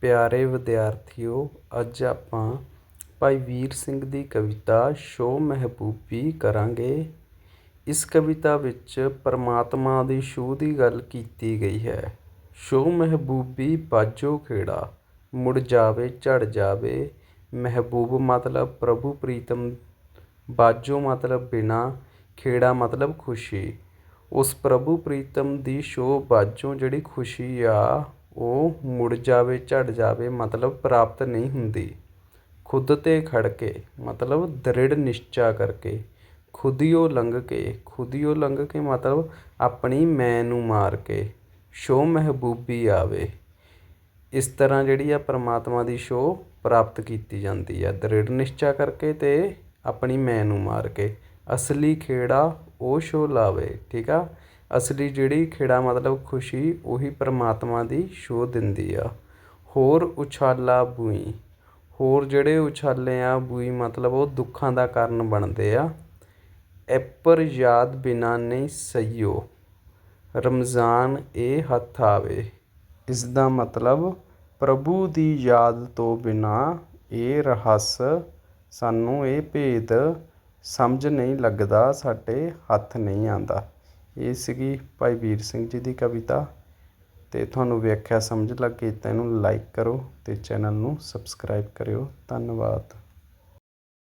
ਪਿਆਰੇ ਵਿਦਿਆਰਥੀਓ, ਅੱਜ ਆਪਾਂ ਭਾਈ ਵੀਰ ਸਿੰਘ ਦੀ ਕਵਿਤਾ ਸ਼ੋ ਮਹਿਬੂਬੀ ਕਰਾਂਗੇ। ਇਸ ਕਵਿਤਾ ਵਿੱਚ ਪਰਮਾਤਮਾ ਦੀ ਛੂਹ ਦੀ ਗੱਲ ਕੀਤੀ ਗਈ ਹੈ। ਸ਼ੋ ਮਹਿਬੂਬੀ ਬਾਜੋ ਖੇੜਾ, ਮੁੜ ਜਾਵੇ, ਝੜ ਜਾਵੇ। ਮਹਿਬੂਬ ਮਤਲਬ ਪ੍ਰਭੂ ਪ੍ਰੀਤਮ, ਬਾਜੋ ਮਤਲਬ ਬਿਨਾ, ਖੇੜਾ ਮਤਲਬ ਖੁਸ਼ੀ। ਉਸ ਪ੍ਰਭੂ ਪ੍ਰੀਤਮ ਦੀ ਸ਼ੋ ਬਾਜੋ ਜਿਹੜੀ ਖੁਸ਼ੀ ਆ ਉਹ ਮੁੜ ਜਾਵੇ, ਝੜ ਜਾਵੇ, ਮਤਲਬ ਪ੍ਰਾਪਤ ਨਹੀਂ ਹੁੰਦੀ। ਖੁਦ ਤੇ ਖੜ੍ਹ ਕੇ, ਮਤਲਬ ਦ੍ਰਿੜ ਨਿਸ਼ਚਾ ਕਰਕੇ, ਖੁਦ ਖੁਦੀਓ ਲੰਘ ਕੇ, ਖੁਦ ਖੁਦੀਓ ਲੰਘ ਕੇ, ਮਤਲਬ ਆਪਣੀ ਮੈਂ ਨੂੰ ਮਾਰ ਕੇ, ਸ਼ੋ ਮਹਿਬੂਬੀ ਆਵੇ। ਇਸ ਤਰ੍ਹਾਂ ਜਿਹੜੀ ਆ ਪਰਮਾਤਮਾ ਦੀ ਸ਼ੋ ਪ੍ਰਾਪਤ ਕੀਤੀ ਜਾਂਦੀ ਹੈ ਦ੍ਰਿੜ ਨਿਸ਼ਚਾ ਕਰਕੇ ਅਤੇ ਆਪਣੀ ਮੈਂ ਨੂੰ ਮਾਰ ਕੇ, ਅਸਲੀ ਖੇੜਾ ਉਹ ਸ਼ੋ ਲਾਵੇ, ਠੀਕ ਆ? ਅਸਲੀ ਜਿਹੜੀ ਖਿੜਾ ਮਤਲਬ ਖੁਸ਼ੀ, ਉਹੀ ਪਰਮਾਤਮਾ ਦੀ ਸ਼ੋ ਦਿੰਦੀ ਆ। ਹੋਰ ਉਛਾਲਾ ਬੂਈ। ਹੋਰ ਜਿਹੜੇ ਉਛਾਲੇ ਆ ਬੂਈ ਮਤਲਬ ਉਹ ਦੁੱਖਾਂ ਦਾ ਕਾਰਨ ਬਣਦੇ ਆ। ਐਪਰ ਯਾਦ ਬਿਨਾ ਨਹੀਂ ਸਈਓ ਰਮਜ਼ਾਨ ਇਹ ਹੱਥ ਆਵੇ। ਇਸ ਦਾ ਮਤਲਬ ਪ੍ਰਭੂ ਦੀ ਯਾਦ ਤੋਂ ਬਿਨਾ ਇਹ ਰਹੱਸ ਸਾਨੂੰ ਇਹ ਭੇਦ ਸਮਝ ਨਹੀਂ ਲੱਗਦਾ, ਸਾਡੇ ਹੱਥ ਨਹੀਂ ਆਉਂਦਾ। ਇਹ ਸੀਗੀ ਭਾਈ ਵੀਰ ਸਿੰਘ ਜੀ ਦੀ ਕਵਿਤਾ ਤੇ ਤੁਹਾਨੂੰ ਵਿਆਖਿਆ ਸਮਝ ਲੱਗੇ ਤਾਂ ਇਹਨੂੰ ਲਾਈਕ ਕਰੋ ਤੇ ਚੈਨਲ ਨੂੰ ਸਬਸਕ੍ਰਾਈਬ ਕਰਿਓ। ਧੰਨਵਾਦ।